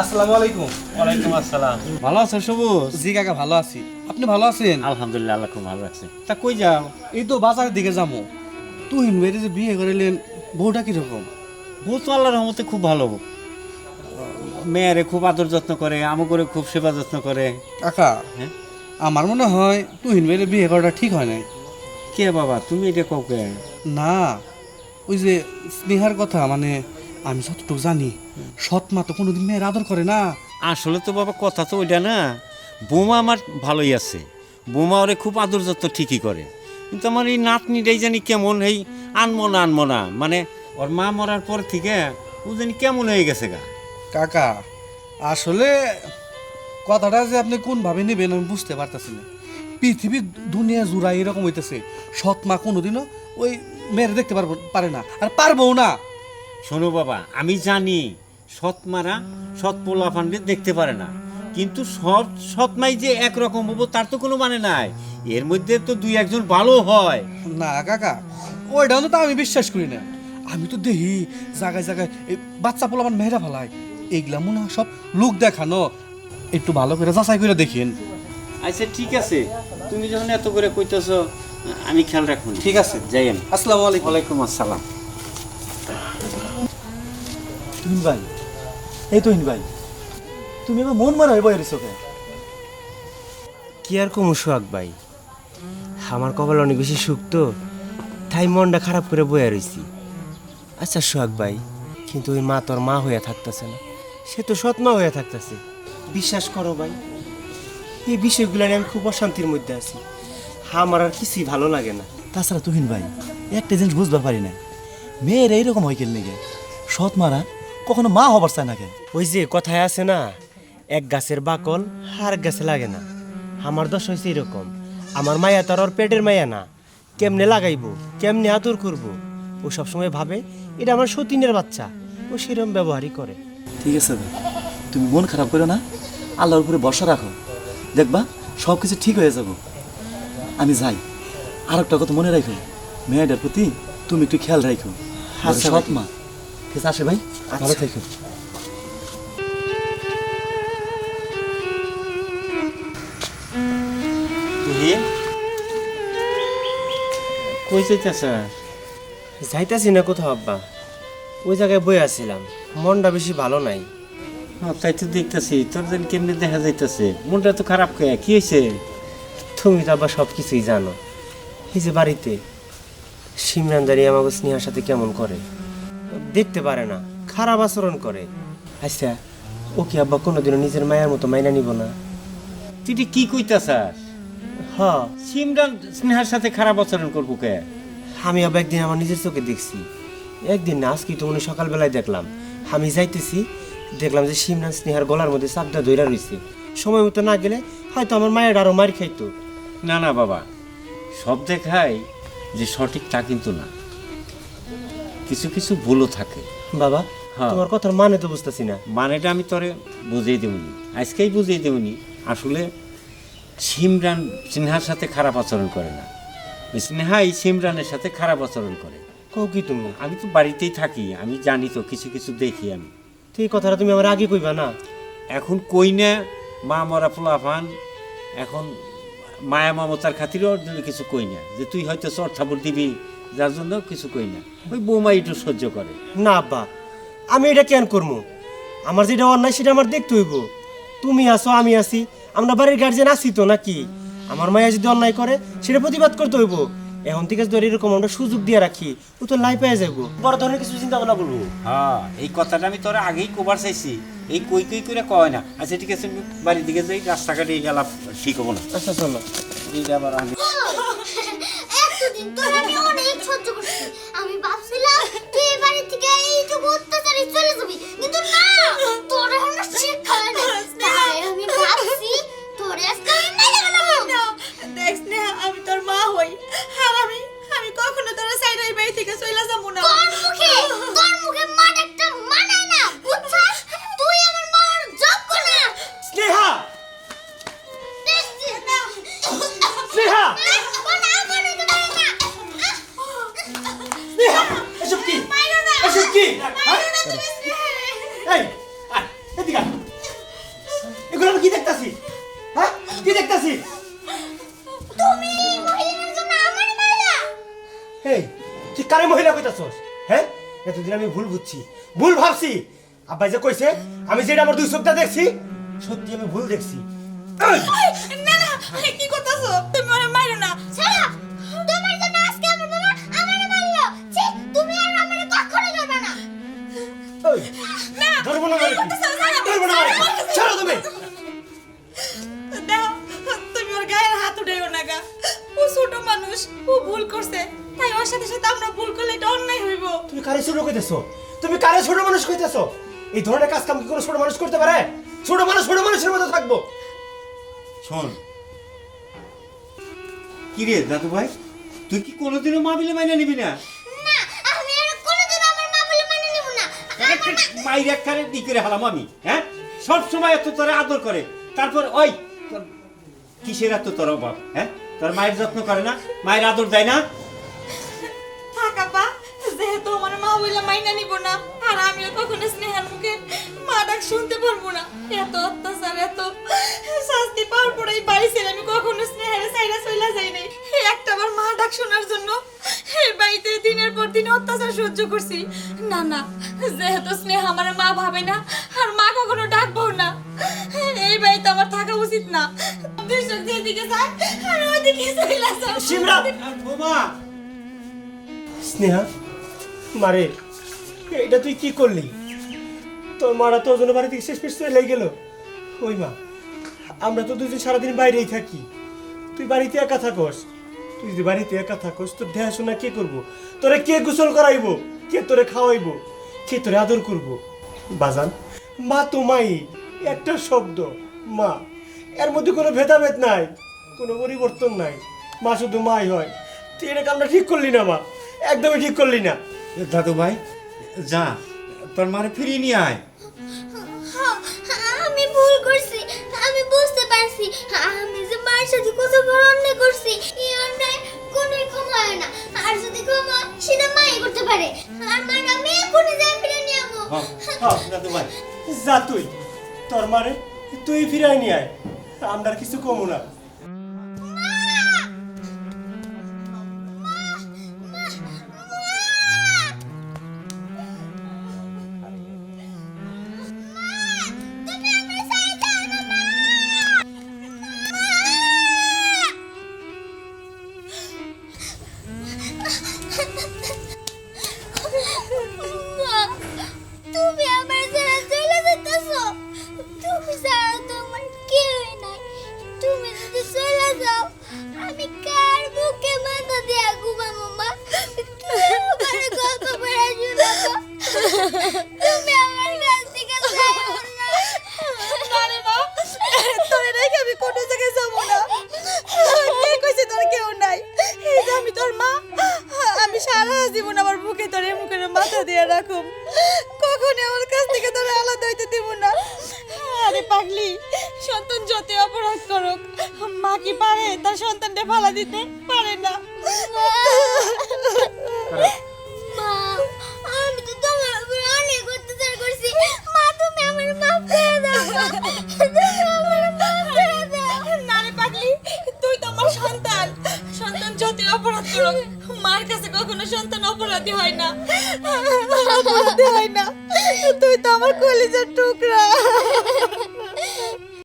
আসসালামু আলাইকুম। ওয়ালাইকুম আসসালাম। ভালো আছেন সবুজ? জি কাকা ভালো আছি। আপনি ভালো আছেন? আলহামদুলিল্লাহ আল্লাহ খুব ভালো রাখছে তা কই যাও? এই তো বাজারের দিকে যাব। তুই মেয়ের যে বিয়ে করিলেন বউটা কীরকম? বউ তো আল্লাহর রহমতে খুব ভালো মেয়েরে খুব আদর যত্ন করে আমও করে খুব সেবা যত্ন করে। কাকা হ্যাঁ? আমার মনে হয় তুই মেয়ের বিয়ে করাটা ঠিক হয় নাই। কে বাবা তুমি এটা কাউকে না ওই যে স্নেহার কথা মানে আমি যতটুকু জানি। সৎ মা তো কোনোদিন মেয়ের আদর করে না। আসলে তো বাবা কথা তো ওইটা না। বোমা আমার ভালোই আছে। বোমা ওরে খুব আদর যত্ন ঠিকই করে। কিন্তু আমার এই নাতনিটাই জানি কেমন এই আনমনা আনমনা। মানে ওর মা মরার পর থেকে ও জানি কেমন হয়ে গেছে গা। কাকা আসলে কথাটা যে আপনি কোনভাবে নেবেন আমি বুঝতে পারতেছি না। পৃথিবীর দুনিয়া জুড়া এরকম হইতেছে। সৎ মা কোনোদিনও ওই মেয়ের দেখতে পারব পারে না। আর পারব না। শোনো বাবা আমি জানি সৎমারা সৎ পোলা ফান্ডে দেখতে পারে না। কিন্তু সৎ সৎমাই যে একরকম হব তার তো কোনো মানে নাই। এর মধ্যে তো দুই একজন ভালো হয়। না কাকা ওইটাও তো আমি বিশ্বাস করি না। আমি তো দেখি জায়গায় জায়গায় এই বাচ্চা পোলা আমার মেয়েরা ফেলায়। এইগুলা মনে হয় সব লোক দেখানো। একটু ভালো করে যাচাই করে দেখেন। আচ্ছা ঠিক আছে। তুমি যখন এত করে কইতেছো আমি খেয়াল রাখব ঠিক আছে। যাই আমি। আসসালামু আলাইকুম। ওয়ালাইকুম আসসালাম। তুহিন ভাই এই তুহিন ভাই তুমি এবার মন মারা হয়ে বয়ে কে কি আর কমু সোহাগ ভাই? আমার কপাল অনেক বেশি সুখ তো তাই মনটা খারাপ করে বয়ে রইছি। আচ্ছা সোহাগ ভাই কিন্তু ওই মা তোর মা হয়ে থাকতেছে না সে তো সৎ মা হয়ে থাকতেছে। বিশ্বাস করো ভাই এই বিষয়গুলো নিয়ে আমি খুব অশান্তির মধ্যে আছি। আমার আর কিছুই ভালো লাগে না। তাছাড়া তুহিন ভাই একটা জিনিস বুঝবার পারি না। মেয়ের এইরকম হয় কেন গে সৎ মারা কখনো মা হবার চায় না কে ওই যে কথায় আছে না এক গাছের বাকল আর এক গাছে লাগে না। আমার দোষ হয়েছে এরকম। আমার মায়া তার ওর পেটের মায়া না। কেমনে লাগাইবো? কেমনে আদর করব? ও সবসময় ভাবে এটা আমার সতীনের বাচ্চা। ও সেরকম ব্যবহারই করে। ঠিক আছে ভাই। তুমি মন খারাপ করো না। আল্লাহর উপরে ভরসা রাখো। দেখবা সব কিছু ঠিক হয়ে যাব। আমি যাই। আর একটা কথা মনে রাখো। মেয়েটার প্রতি তুমি একটু খেয়াল রাখো। আচ্ছা সৎ মা। ঠিক আছে ভাই? ভালো থাকো। কই যাইতেছ? যাইতাছি না কোথাও আব্বা। ওই জায়গায় বই আছিলাম মনটা বেশি ভালো নাই। তাই তো দেখতেছি তোর যেন কেমনি দেখা যাইতেছে? মনটা তো খারাপ কে কি হয়েছে তুমি তো আব্বা সব কিছুই জানো। এই যে বাড়িতে সিমরানদারি আমাকে স্নেহার সাথে কেমন করে? দেখতে পারে না। খারাপ আচরণ করে। আচ্ছা ও কি আব্বা কোনোদিনও নিজের মায়ের মতো মাইনা নিব না? তুই কি কইতাছাস? হ। সিমরান স্নেহার সাথে খারাপ আচরণ করব কে? আমি আবার একদিন আমার নিজের চোখে দেখছি। একদিন না আজকে তো মনে সকালবেলায় দেখলাম। আমি যাইতেছি দেখলাম যে সিমরান স্নেহার গলার মধ্যে চাপটা ধইরা রইছে। সময় মতো না গেলে হয়তো আমার মায়ের আরও মার খাইতো। না না বাবা। সব দেখাই যে সঠিক তা কিন্তু না। কিছু কিছু ভুলও থাকে। বাবা হ্যাঁ। তোমার কথার মানে তো বুঝতেছি না। মানেটা আমি তোরে বুঝিয়ে দেবনি আজকেই বুঝিয়ে দেবনি আসলে সিমরান সিনহার সাথে খারাপ আচরণ করে না। স্নেহাই সিমরানের সাথে খারাপ আচরণ করে। কও কি তুমি? আমি তো বাড়িতেই থাকি। আমি জানি তো কিছু কিছু দেখি আমি। তো এই কথাটা তুমি আমার আগে কইবা না? এখন কই না মা মরা ফুলাফান এখন মায়া মমতার খাতিরও ওর জন্য কিছু কই না। যে তুই হয়তো চর দিবি যার জন্য কিছু কই না। ওই বৌমা একটু সহ্য করে। না আব্বা। আমি এটা কেন করব আমার যেটা অন্যায় সেটা আমার দেখতে হইব। তুমি আছো আমি আছি আমরা বাড়ির গার্জেন আছি তো নাকি? আমার মায়া যদি অন্যায় করে সেটা প্রতিবাদ করতে হইব। এখন থেকে ধরে এরকম আমরা সুযোগ দিয়ে রাখি ও তো লাই পেয়ে যাব বড় ধরনের কিছু চিন্তা ভাবনা করব। হ্যাঁ এই কথাটা আমি তোরা আগেই কবার চাইছি। এই কই কই করে কয় না। আচ্ছা ঠিক আছে বাড়ির দিকে যাই রাস্তাঘাটে গেলাম ঠিক শিখব না। আচ্ছা চলো। এইটা আবার আগে এতদিন তোর আমি অনেক সহ্য করছি আমি ভাবছিলাম তুই এই বাড়ি থেকে এইটুকু অত্যাচারে চলে যাবি। কিন্তু না, তোর এই এগুলো আমি কি দেখতাছি? হ্যাঁ? কি দেখতাছি? তুমি মহিলার জন্য মহিলা কইতাছস? হ্যাঁ? এতদিন আমি ভুল বুঝছি। ভুল ভাবছি। আব্বাই যে কইছে আমি যেটা আমার দুই চোখটা দেখছি সত্যি আমি ভুল দেখছি। না না কি করতাছ? তাই ওর সাথে সাথে আমরা ভুল করলে এটা অন্যায় হইব। তুমি কারে ছোট কইতেছো? তুমি কারে ছোট মানুষ কইতেছো? এই ধরনের কাজ কাম কি কোনো ছোট মানুষ করতে পারে? ছোট মানুষ ছোট মানুষের মতো থাকব। শোন। কি রে দাদু ভাই? তুই কি কোনোদিনও মাবিলে মাইনে নিবি না? না আমি আর কোনোদিন আমার মা বলে মানে নেব না। মাইর একখানে হালাম আমি হ্যাঁ? সব সময় এত তোরে আদর করে। তারপর ওই তোর কিসের এত তোর অভাব হ্যাঁ? তোর মায়ের যত্ন করে না? মায়ের আদর দেয় না? মা বইলা মাইনা নিব না। আর আমিও কখনো স্নেহার মুখে মা ডাক শুনতে পারব না। এত অত্যাচার এত শাস্তি পাওয়ার পরে এই বাড়ি ছেড়ে আমি কখনো স্নেহারে সাইডা চইলা যাই নাই। একটা বার মা ডাক শোনার জন্য। এই বাড়িতে দিনের পর দিন অত্যাচার সহ্য করছি। না না যেহেতু স্নেহ আমার মা ভাবে না আর মা কখনো ডাকবো না। এই বাড়িতে আমার থাকা উচিত না। দুই যেদিকে যায় আর ওইদিকে চইলা যাও স্নেহা? মারে। এটা তুই কি করলি? তোর মারা তোর জন্য বাড়ি থেকে শেষ পেশ লেগে গেল। ওই মা, আমরা তো দুজন সারাদিন বাইরেই থাকি। তুই বাড়িতে একা থাকস। তুই যদি বাড়িতে একা থাকস, তোর দেখাশোনা কে করব? তোরে কে গোসল করাইবো? কে তোরে খাওয়াইবো? কে তোরে আদর করব? বাজান, মা তো মাই, একটা শব্দ। মা, এর মধ্যে কোনো ভেদাভেদ নাই, কোনো পরিবর্তন নাই। মা শুধু মাই হয়। তুই এটা কামটা ঠিক করলি না, মা। একদমই ঠিক করলি না। দাদু ভাই যা তোর মারে ফিরিয়ে নিয়ে আয়। হ্যাঁ, আমি ভুল করছি আমি বুঝতে পারছি। আমি যে মায়ের সাথে কত বড় অন্যায় করছি এই অন্যায় কোনো ক্ষমা হয় না। আর যদি ক্ষমা সেটা মাই করতে পারে। আর মার আমি এখনই যাই ফিরে নিয়ে হ্যাঁ, হ্যাঁ, দাদু ভাই যা তুই। তোর মারে তুই ফিরাই নিয়ে আয়। আমরা কিছু কমু না। তুমি আমার ছাড়া চলে যেতেছো। তুমি ছাড়া তো আমার কেউই নাই। তুমি যদি চলে যাও, আমি কার বুকে মাথা দিয়ে ঘুমাবো, মা তুমি আমার কাছ থেকে যাইও না আরে মা তোরে রেখে আমি কোনো জায়গায় যাব না কে কইছে তোর কেউ নাই এই যে আমি তোর মা আমি সারা জীবন আমার বুকে তোর এমন করে মাথা দিয়ে রাখুম কখনই আমার কাছ থেকে তোর আলাদা হইতে দিব না আরে পাগলি সন্তান যত অপরাধ করুক মা কি পারে? তার সন্তানটা ফালা দিতে? পারে না। মা আমি তো তোমার উপর অনেক অত্যাচার করছি। মা তুমি আমার মাফ করে দাও। তুমি আমার মাফ করে দাও। না পাগলি তুই তো আমার সন্তান। সন্তান অপরাধ করুক মার কাছে কখনো সন্তান অপরাধী হয় না। অপরাধী হয় না। তুই তো আমার কলিজার টুকরা।